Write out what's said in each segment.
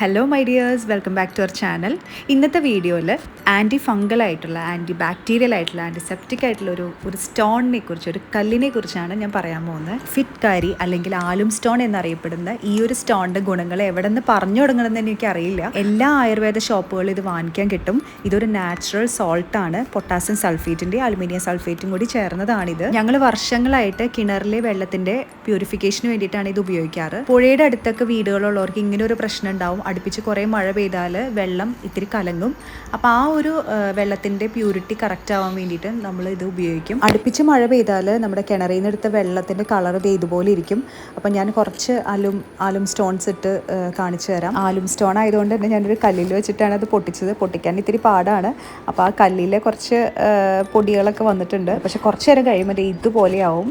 Hello my dears welcome back to our channel ഇന്നത്തെ വീഡിയോയിൽ anti fungal ആയിട്ടുള്ള anti bacterial ആയിട്ടുള്ള ആന്റിസെപ്റ്റിക് ആയിട്ടുള്ള ഒരു ഒരു സ്റ്റോണിനെ കുറിച്ച് ഒരു കല്ലിനെ കുറിച്ചാണ് ഞാൻ പറയാൻ പോകുന്നത്. ഫിറ്റ് കാരി അല്ലെങ്കിൽ ആലും സ്റ്റോൺ എന്നറിയപ്പെടുന്ന ഈ ഒരു സ്റ്റോണിന്റെ ഗുണങ്ങൾ എവിടെ നിന്ന് പറഞ്ഞു തുടങ്ങണമെന്ന് എനിക്ക് അറിയില്ല എല്ലാ ആയുർവേദ ഷോപ്പുകളിലും ഇത് വാങ്ങിക്കാൻ കിട്ടും. ഇതൊരു നാച്ചുറൽ സോൾട്ടാണ് പൊട്ടാസ്യം സൾഫേറ്റിന്റെ അലുമിനിയം സൾഫേറ്റും കൂടി ചേർന്നതാണിത്. ഞങ്ങൾ വർഷങ്ങളായിട്ട് കിണറിലെ വെള്ളത്തിന്റെ പ്യൂരിഫിക്കേഷന് വേണ്ടിയിട്ടാണ് ഇത് ഉപയോഗിക്കാറ്. പുഴയുടെ അടുത്തൊക്കെ വീടുകളുള്ളവർക്ക് ഇങ്ങനെ ഒരു പ്രശ്നം ഉണ്ടാവും. അടുപ്പിച്ച് കുറേ മഴ പെയ്താൽ വെള്ളം ഇത്തിരി കലങ്ങും. അപ്പോൾ ആ ഒരു വെള്ളത്തിന്റെ പ്യൂരിറ്റി കറക്റ്റ് ആവാൻ വേണ്ടിയിട്ട് നമ്മൾ ഇത് ഉപയോഗിക്കും. അടുപ്പിച്ച് മഴ പെയ്താൽ നമ്മുടെ കിണറിൽ നിന്ന് എടുത്ത വെള്ളത്തിന്റെ കളർ ഇത് ഇതുപോലെ ഇരിക്കും. അപ്പോൾ ഞാൻ കുറച്ച് ആലും ആലും സ്റ്റോൺസ് ഇട്ട് കാണിച്ചു തരാം. ആലും സ്റ്റോൺ ആയതുകൊണ്ട് തന്നെ ഞാനൊരു കല്ലിൽ വെച്ചിട്ടാണ് അത് പൊട്ടിച്ചത്. പൊട്ടിക്കാൻ ഇത്തിരി പാടാണ്. അപ്പോൾ ആ കല്ലിലെ കുറച്ച് പൊടികളൊക്കെ വന്നിട്ടുണ്ട്. പക്ഷെ കുറച്ച് നേരം കഴിയുമ്പോൾ ഇതുപോലെ ഇതുപോലെയാവും.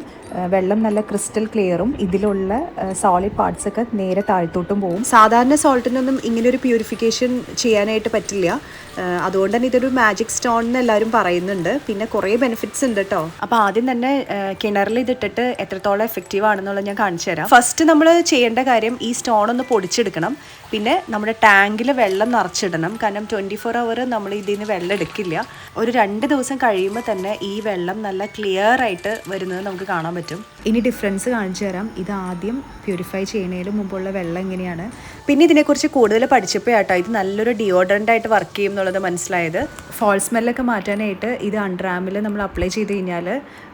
വെള്ളം നല്ല ക്രിസ്റ്റൽ ക്ലിയറും ഇതിലുള്ള സോളിഡ് പാർട്സ് ഒക്കെ നേരെ താഴ്ത്തോട്ടും പോകും സാധാരണ സോൾട്ടിനൊന്നും ഇങ്ങനെ ഒരു പ്യൂരിഫിക്കേഷൻ ചെയ്യാനായിട്ട് പറ്റില്ല. അതുകൊണ്ട് തന്നെ ഇതൊരു മാജിക് സ്റ്റോൺ എന്ന് എല്ലാവരും പറയുന്നുണ്ട്. പിന്നെ കുറേ ബെനിഫിറ്റ്സ് ഉണ്ട് കേട്ടോ അപ്പോൾ ആദ്യം തന്നെ കിണറിൽ ഇതിട്ടിട്ട് എത്രത്തോളം എഫക്റ്റീവ് ആണെന്നുള്ളത് ഞാൻ കാണിച്ചു തരാം. ഫസ്റ്റ് നമ്മൾ ചെയ്യേണ്ട കാര്യം ഈ സ്റ്റോൺ ഒന്ന് പൊടിച്ചെടുക്കണം. പിന്നെ നമ്മുടെ ടാങ്കിൽ വെള്ളം നിറച്ചിടണം. കാരണം ട്വന്റി ഫോർ അവർ നമ്മൾ ഇതിൽ നിന്ന് വെള്ളം എടുക്കില്ല. ഒരു രണ്ട് ദിവസം കഴിയുമ്പോൾ തന്നെ ഈ വെള്ളം നല്ല ക്ലിയർ ആയിട്ട് വരുന്നത് നമുക്ക് കാണാൻ പറ്റും. ഇനി ഡിഫറൻസ് കാണിച്ചു തരാം ഇത് ആദ്യം പ്യൂരിഫൈ ചെയ്യുന്നതിന് മുമ്പുള്ള വെള്ളം എങ്ങനെയാണ് പിന്നെ ഇതിനെക്കുറിച്ച് കൂടുതൽ പഠിച്ചപ്പോൾ ആട്ടോ ഇത് നല്ലൊരു ഡിയോഡറന്റ് ആയിട്ട് വർക്ക് ചെയ്യും എന്നുള്ളത് മനസ്സിലായത്. ഫോൾ സ്മെല്ലൊക്കെ മാറ്റാനായിട്ട് ഇത് അണ്ടർആമിൽ നമ്മൾ അപ്ലൈ ചെയ്ത് കഴിഞ്ഞാൽ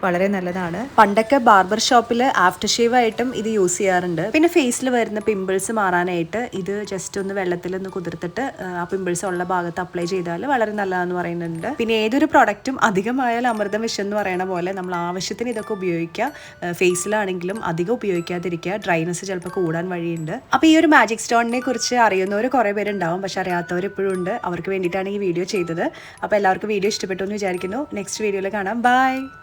വളരെ നല്ലതാണ്. പണ്ടൊക്കെ ബാർബർ ഷോപ്പിൽ ആഫ്റ്റർ ഷേവ് ആയിട്ടും ഇത് യൂസ് ചെയ്യാറുണ്ട്. പിന്നെ ഫേസിൽ വരുന്ന പിമ്പിൾസ് മാറാനായിട്ട് ഇത് ജസ്റ്റ് ഒന്ന് വെള്ളത്തിൽ ഒന്ന് കുതിർത്തിട്ട് ആ, പിമ്പിൾസ് ഉള്ള ഭാഗത്ത് അപ്ലൈ ചെയ്താൽ വളരെ നല്ലതാണെന്ന് പറയുന്നുണ്ട്. പിന്നെ ഏതൊരു പ്രോഡക്റ്റും അധികമായാൽ അമൃതം വിഷം എന്ന് പറയുന്ന പോലെ നമ്മൾ ആവശ്യത്തിന് ഇതൊക്കെ ഉപയോഗിക്കുക. ഫേസിലാണെങ്കിലും അധികം ഉപയോഗിക്കാതിരിക്കുക. ഡ്രൈനസ് ചിലപ്പോൾ കൂടാൻ വഴിയുണ്ട്. അപ്പോൾ ഈ ഒരു മാജിക് സ്റ്റോണിനെ കുറിച്ച് അറിയുന്നവർ കുറേ പേരുണ്ടാവും. പക്ഷെ അറിയാത്തവർ ഇപ്പോഴും ഉണ്ട്. അവർക്ക് വേണ്ടിയിട്ടാണ് ഈ വീഡിയോ ചെയ്തത്. അപ്പോൾ എല്ലാവർക്കും വീഡിയോ ഇഷ്ടപ്പെട്ടു എന്ന് വിചാരിക്കുന്നു. നെക്സ്റ്റ് വീഡിയോയിൽ കാണാം. ബൈ